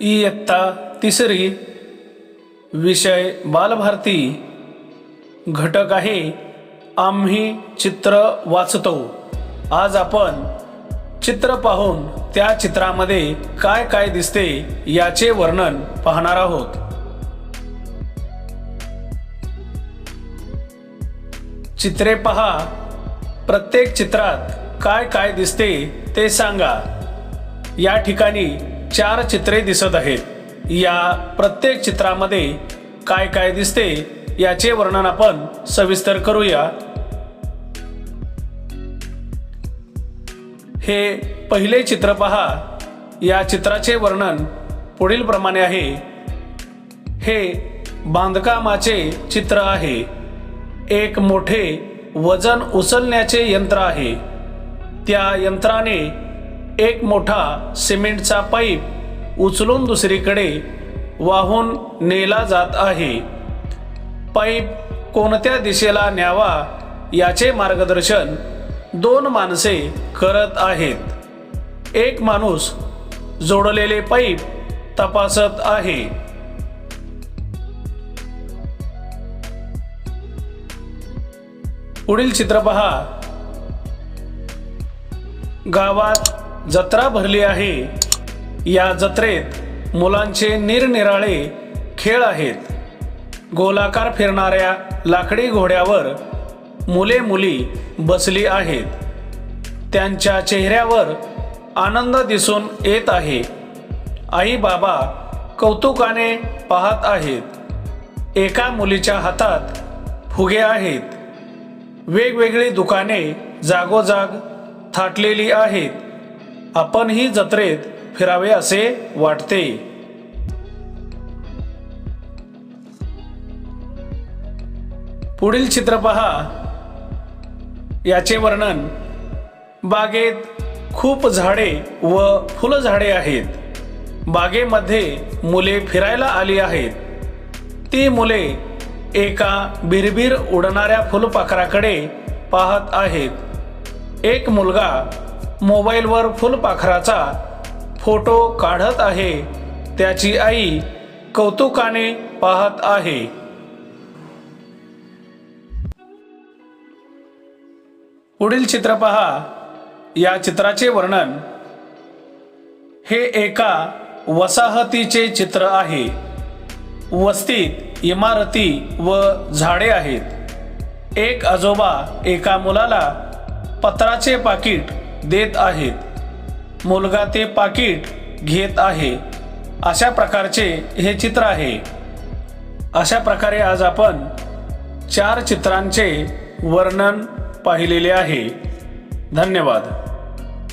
इयत्ता तिसरी विषय बालभारती. घटक आहे आम्ही चित्र वाचतो. आज आपण चित्र पाहून त्या चित्रामध्ये काय काय दिसते याचे वर्णन पाहणार आहोत. चित्रे पहा प्रत्येक चित्रात काय काय दिसते ते सांगा. या ठिकाणी चार चित्रे दिसत आहेत. या प्रत्येक चित्रामध्ये काय काय दिसते याचे वर्णन आपण सविस्तर करूया. हे पहिले चित्र पहा. या चित्राचे वर्णन पुढील प्रमाणे आहे. हे बांधकामाचे चित्र आहे. एक मोठे वजन उचलण्याचे यंत्र आहे. त्या यंत्राने एक मोठा सिमेंटचा पाईप उचलून दुसरीकडे वाहून नेला जात आहे. पाईप कोणत्या दिशेला न्यावा याचे मार्गदर्शन दोन माणसे करत आहेत. एक माणूस जोडलेले पाईप तपासत आहे. पुढील चित्र पहा. गावात जत्रा भरली आहे. या जत्रेत मुलांचे निरनिराळे खेळ आहेत. गोलाकार फिरणाऱ्या लाकडी घोड्यावर मुले मुली बसली आहेत. त्यांच्या चेहऱ्यावर आनंद दिसून येत आहे. आई बाबा कौतुकाने पाहत आहेत. एका मुलीच्या हातात फुगे आहेत. वेगवेगळी दुकाने जागोजाग थाटलेली आहेत. आपणही जत्रेत फिरावे असे वाटते. पुढील चित्र पहा. याचे वर्णन बागेत खूप झाडे व फुलझाडे आहेत. बागेमध्ये मुले फिरायला आली आहेत. ती मुले एका बिरबीर उडणाऱ्या फुलपाखराकडे पाहत आहेत. एक मुलगा मोबाईलवर फुलपाखराचा फोटो काढत आहे. त्याची आई कौतुकाने पाहत आहे. पुढील चित्र पहा. या चित्राचे वर्णन हे एका वसाहतीचे चित्र आहे. वस्तीत इमारती व झाडे आहेत. एक आजोबा एका मुलाला पत्राचे पाकिट देत आहेत. मुलगा ते पाकिट घेत आहे. अशा प्रकारचे हे चित्र आहे. अशा प्रकारे आज आपण चार चित्रांचे वर्णन पाहिलेले आहे. धन्यवाद.